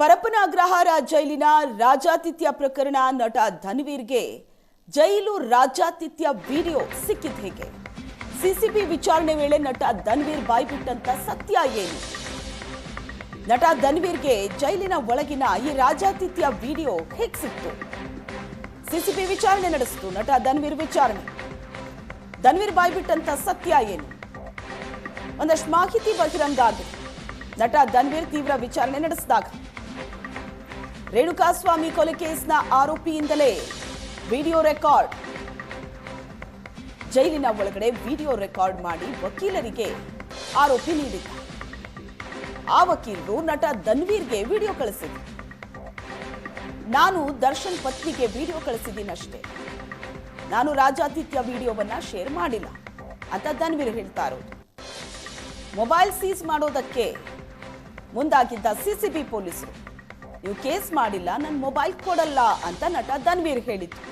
ಪರಪ್ಪನ ಅಗ್ರಹಾರ ಜೈಲಿನ ರಾಜಾತಿಥ್ಯ ಪ್ರಕರಣ ನಟ ಧನ್ವೀರ್ಗೆ ಜೈಲು ರಾಜಾತಿಥ್ಯ ವಿಡಿಯೋ ಸಿಕ್ಕಿದ್ ಹೇಗೆ? ಸಿಸಿಬಿ ವಿಚಾರಣೆ ವೇಳೆ ನಟ ಧನ್ವೀರ್ ಬಾಯ್ಬಿಟ್ಟಂತ ಸತ್ಯ ಏನು? ನಟ ಧನ್ವೀರ್ಗೆ ಜೈಲಿನ ಒಳಗಿನ ಈ ರಾಜಾತಿಥ್ಯ ವಿಡಿಯೋ ಹೇಗೆ ಸಿಕ್ತು? ಸಿಸಿಬಿ ವಿಚಾರಣೆ ನಡೆಸಿತು, ನಟ ಧನ್ವೀರ್ ವಿಚಾರಣೆ. ಧನ್ವೀರ್ ಬಾಯ್ಬಿಟ್ಟಂತ ಸತ್ಯ ಏನು? ಒಂದಷ್ಟು ಮಾಹಿತಿ ಬಹಿರಂಗ ಆಗಿದೆ ನಟ ಧನ್ವೀರ್ ತೀವ್ರ ವಿಚಾರಣೆ ನಡೆಸಿದಾಗ. ರೇಣುಕಾಸ್ವಾಮಿ ಕೊಲೆ ಕೇಸ್ನ ಆರೋಪಿಯಿಂದಲೇ ವಿಡಿಯೋ ರೆಕಾರ್ಡ್. ಜೈಲಿನ ಒಳಗಡೆ ವಿಡಿಯೋ ರೆಕಾರ್ಡ್ ಮಾಡಿ ವಕೀಲರಿಗೆ ಆರೋಪಿ ನೀಡಿದ್ದ. ಆ ವಕೀಲರು ನಟ ಧನ್ವೀರ್ಗೆ ವಿಡಿಯೋ ಕಳಿಸಿದ್ರು. ನಾನು ದರ್ಶನ್ ಪತ್ನಿಗೆ ವಿಡಿಯೋ ಕಳಿಸಿದ್ದೀನಷ್ಟೇ ನಾನು ರಾಜಾತಿಥ್ಯ ವಿಡಿಯೋವನ್ನ ಶೇರ್ ಮಾಡಿಲ್ಲ ಅಂತ ಧನ್ವೀರ್ ಹೇಳ್ತಾ ಇರೋದು. ಮೊಬೈಲ್ ಸೀಸ್ ಮಾಡೋದಕ್ಕೆ ಮುಂದಾಗಿದ್ದ ಸಿಸಿಬಿ ಪೊಲೀಸರು ನೀವು ಕೇಸ್ ಮಾಡಿಲ್ಲ ನನ್ನ ಮೊಬೈಲ್ ಕೊಡಲ್ಲ ಅಂತ ನಟ ಧನ್ವೀರ್ ಹೇಳಿತ್ತು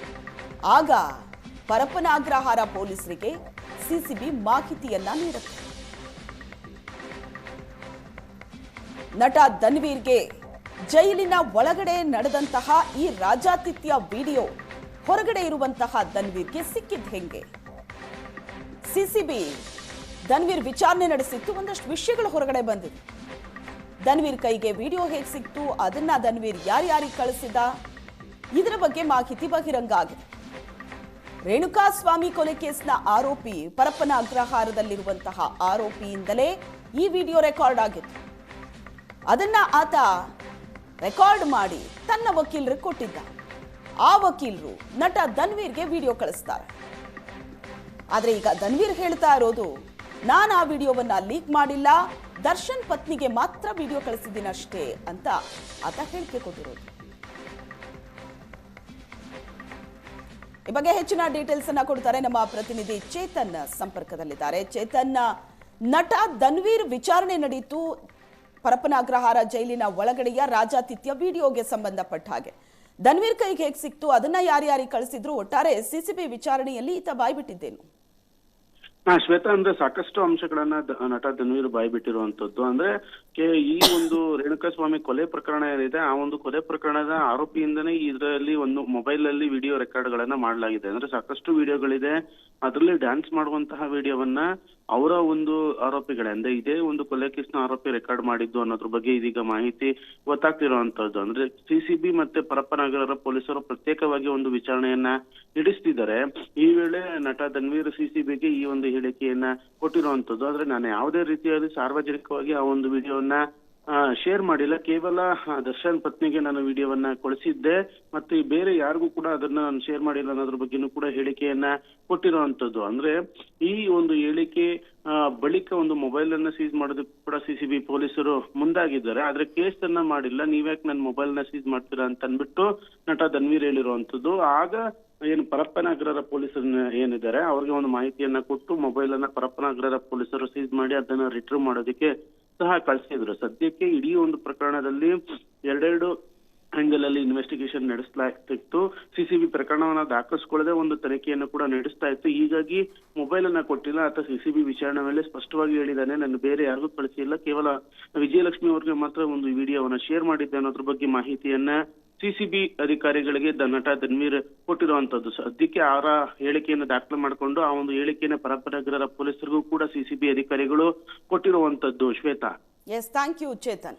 ಆಗ ಪರಪ್ಪನ ಅಗ್ರಹಾರ ಪೊಲೀಸರಿಗೆ ಸಿಸಿಬಿ ಮಾಹಿತಿಯನ್ನ ನೀಡುತ್ತೆ ನಟ ಧನ್ವೀರ್ಗೆ ಜೈಲಿನ ಒಳಗಡೆ ನಡೆದಂತಹ ಈ ರಾಜಾತಿಥ್ಯ ವಿಡಿಯೋ ಹೊರಗಡೆ ಇರುವಂತಹ ಧನ್ವೀರ್ಗೆ ಸಿಕ್ಕಿದ್ ಹೆಂಗೆ? ಸಿಸಿಬಿ ಧನ್ವೀರ್ ವಿಚಾರಣೆ ನಡೆಸಿತ್ತು ಒಂದಷ್ಟು ವಿಷಯಗಳು ಹೊರಗಡೆ ಬಂದಿದೆ. ಧನ್ವೀರ್ ಕೈಗೆ ವಿಡಿಯೋ ಹೇಗೆ ಸಿಕ್ತು, ಅದನ್ನ ಧನ್ವೀರ್ ಯಾರ್ಯಾರಿಗೆ ಕಳಿಸಿದ, ಇದರ ಬಗ್ಗೆ ಮಾಹಿತಿ ಬಹಿರಂಗ ಆಗಿದೆ ರೇಣುಕಾ ಸ್ವಾಮಿ ಕೊಲೆ ಕೇಸ್ನ ಆರೋಪಿ ಪರಪ್ಪನ ಅಗ್ರಹಾರದಲ್ಲಿರುವಂತಹ ಆರೋಪಿಯಿಂದಲೇ ಈ ವಿಡಿಯೋ ರೆಕಾರ್ಡ್ ಆಗಿತ್ತು. ಅದನ್ನ ಆತ ರೆಕಾರ್ಡ್ ಮಾಡಿ ತನ್ನ ವಕೀಲರಿಗೆ ಕೊಟ್ಟಿದ್ದ. ಆ ವಕೀಲರು ನಟ ಧನ್ವೀರ್ಗೆ ವಿಡಿಯೋ ಕಳಿಸ್ತಾರೆ. ಆದ್ರೆ ಈಗ ಧನ್ವೀರ್ ಹೇಳ್ತಾ ಇರೋದು, ನಾನು ಆ ವಿಡಿಯೋವನ್ನ ಲೀಕ್ ಮಾಡಿಲ್ಲ ದರ್ಶನ್ ಪತ್ನಿಗೆ ಮಾತ್ರ ವಿಡಿಯೋ ಕಳಿಸಿದ್ದೀನಿ ಅಷ್ಟೇ ಅಂತ ಆತ ಹೇಳಿಕೆ ಕೊಟ್ಟಿರೋದು. ಈ ಬಗ್ಗೆ ಹೆಚ್ಚಿನ ಡೀಟೇಲ್ಸ್ ಅನ್ನ ಕೊಡ್ತಾರೆ ನಮ್ಮ ಪ್ರತಿನಿಧಿ ಚೇತನ್ ಸಂಪರ್ಕದಲ್ಲಿದ್ದಾರೆ. ಚೇತನ್, ನಟ ಧನ್ವೀರ್ ವಿಚಾರಣೆ ನಡೆಯಿತು ಪರಪ್ಪನ ಅಗ್ರಹಾರ ಜೈಲಿನ ಒಳಗಡೆಯ ರಾಜಾತಿಥ್ಯ ವಿಡಿಯೋಗೆ ಸಂಬಂಧಪಟ್ಟ ಹಾಗೆ. ಧನ್ವೀರ್ ಕೈಗೆ ಹೇಗೆ ಸಿಕ್ತು, ಅದನ್ನ ಯಾರ್ಯಾರಿಗೆ ಕಳಿಸಿದ್ರು, ಒಟ್ಟಾರೆ ಸಿಸಿಬಿ ವಿಚಾರಣೆಯಲ್ಲಿ ಈತ ಬಾಯ್ಬಿಟ್ಟಿದ್ದೇನು? ಹಾ ಶ್ವೇತಾ ಅಂದ್ರೆ ಸಾಕಷ್ಟು ಅಂಶಗಳನ್ನ ನಟ ಬಾಯಿ ಬಿಟ್ಟಿರುವಂತದ್ದು ಅಂದ್ರೆ ಈ ಒಂದು ರೇಣುಕಾಸ್ವಾಮಿ ಕೊಲೆ ಪ್ರಕರಣ ಏನಿದೆ, ಆ ಒಂದು ಕೊಲೆ ಪ್ರಕರಣದ ಆರೋಪಿಯಿಂದನೇ ಇದರಲ್ಲಿ ಒಂದು ಮೊಬೈಲ್ ಅಲ್ಲಿ ವಿಡಿಯೋ ರೆಕಾರ್ಡ್ ಗಳನ್ನ ಮಾಡಲಾಗಿದೆ. ಅಂದ್ರೆ ಸಾಕಷ್ಟು ವಿಡಿಯೋಗಳಿದೆ. ಅದರಲ್ಲಿ ಡ್ಯಾನ್ಸ್ ಮಾಡುವಂತಹ ವಿಡಿಯೋವನ್ನ ಅವರ ಒಂದು ಆರೋಪಿಗಳೇ. ಅಂದ್ರೆ ಇದೇ ಒಂದು ಕೊಲೆ ಕೇಸ್ನ ಆರೋಪಿ ರೆಕಾರ್ಡ್ ಮಾಡಿದ್ದು ಅನ್ನೋದ್ರ ಬಗ್ಗೆ ಇದೀಗ ಮಾಹಿತಿ ಗೊತ್ತಾಗ್ತಿರುವಂತದ್ದು ಅಂದ್ರೆ ಸಿಸಿಬಿ ಮತ್ತೆ ಪರಪ್ಪನಗರ ಪೊಲೀಸರು ಪ್ರತ್ಯೇಕವಾಗಿ ಒಂದು ವಿಚಾರಣೆಯನ್ನ ನಡೆಸ್ತಿದ್ದಾರೆ. ಈ ವೇಳೆ ನಟ ಧನ್ವೀರ್ ಸಿಸಿಬಿಗೆ ಈ ಒಂದು ಹೇಳಿಕೆಯನ್ನ ಕೊಟ್ಟಿರುವಂತದ್ದು ಆದ್ರೆ ನಾನು ಯಾವುದೇ ರೀತಿಯಲ್ಲಿ ಸಾರ್ವಜನಿಕವಾಗಿ ಆ ಒಂದು ವಿಡಿಯೋವನ್ನ ಶೇರ್ ಮಾಡಿಲ್ಲ. ಕೇವಲ ದರ್ಶನ್ ಪತ್ನಿಗೆ ನಾನು ವಿಡಿಯೋವನ್ನ ಕಳಿಸಿದ್ದೆ. ಮತ್ತೆ ಬೇರೆ ಯಾರಿಗೂ ಕೂಡ ಅದನ್ನ ನಾನು ಶೇರ್ ಮಾಡಿಲ್ಲ ಅನ್ನೋದ್ರ ಬಗ್ಗೆನೂ ಕೂಡ ಹೇಳಿಕೆಯನ್ನ ಕೊಟ್ಟಿರುವಂತದ್ದು ಅಂದ್ರೆ, ಈ ಒಂದು ಹೇಳಿಕೆ ಬಳಿಕ ಒಂದು ಮೊಬೈಲ್ ಅನ್ನ ಸೀಸ್ ಮಾಡೋದಕ್ಕೆ ಕೂಡ ಸಿಸಿಬಿ ಪೊಲೀಸರು ಮುಂದಾಗಿದ್ದಾರೆ. ಆದ್ರೆ ಕೇಸ್ ಅನ್ನ ಮಾಡಿಲ್ಲ. ನೀವ್ಯಾಕೆ ನನ್ನ ಮೊಬೈಲ್ನ ಸೀಸ್ ಮಾಡ್ತೀರಾ ಅಂತ ಅನ್ಬಿಟ್ಟು ನಟ ಧನ್ವೀರ್ ಹೇಳಿರುವಂತದ್ದು ಆಗ ಏನು ಪರಪ್ಪನಗರದ ಪೊಲೀಸರು ಏನಿದ್ದಾರೆ, ಅವ್ರಿಗೆ ಒಂದು ಮಾಹಿತಿಯನ್ನ ಕೊಟ್ಟು ಮೊಬೈಲ್ ಅನ್ನ ಪರಪ್ಪನಗರದ ಪೊಲೀಸರು ಸೀಸ್ ಮಾಡಿ ಅದನ್ನ ರಿಟ್ರೀವ್ ಮಾಡೋದಕ್ಕೆ ಸಹ ಕಳಿಸಿದ್ರು. ಸದ್ಯಕ್ಕೆ ಇಡೀ ಒಂದು ಪ್ರಕರಣದಲ್ಲಿ ಎರಡೆರಡು ಆಂಗಲ್ ಅಲ್ಲಿ ಇನ್ವೆಸ್ಟಿಗೇಷನ್ ನಡೆಸಲಾಗ್ತಿತ್ತು ಸಿಸಿಬಿ ಪ್ರಕರಣವನ್ನ ದಾಖಲಿಸಿಕೊಳ್ಳದೆ ಒಂದು ತನಿಖೆಯನ್ನು ಕೂಡ ನಡೆಸ್ತಾ ಇತ್ತು. ಹೀಗಾಗಿ ಮೊಬೈಲ್ ಅನ್ನ ಕೊಟ್ಟಿಲ್ಲ, ಅಥವಾ ಸಿಸಿಬಿ ವಿಚಾರಣೆ ಮೇಲೆ ಸ್ಪಷ್ಟವಾಗಿ ಹೇಳಿದಾನೆ ನಾನು ಬೇರೆ ಯಾರಿಗೂ ಕಳಿಸಿಲ್ಲ. ಕೇವಲ ವಿಜಯಲಕ್ಷ್ಮಿ ಅವರಿಗೆ ಮಾತ್ರ ಒಂದು ವಿಡಿಯೋವನ್ನ ಶೇರ್ ಮಾಡಿದ್ದೆ ಅನ್ನೋದ್ರ ಬಗ್ಗೆ ಮಾಹಿತಿಯನ್ನ ಸಿಸಿಬಿ ಅಧಿಕಾರಿಗಳಿಗೆ ನಟ ಧನ್ವೀರ್ ಕೊಟ್ಟಿರುವಂತದ್ದು. ಸದ್ಯಕ್ಕೆ ಅವರ ಹೇಳಿಕೆಯನ್ನು ದಾಖಲು ಮಾಡಿಕೊಂಡು ಆ ಒಂದು ಹೇಳಿಕೆಯನ್ನು ಪರಪ್ಪನಗರ ಪೊಲೀಸರಿಗೂ ಕೂಡ ಸಿಸಿಬಿ ಅಧಿಕಾರಿಗಳು ಕೊಟ್ಟಿರುವಂತದ್ದು Shweta. Yes thank you Chetan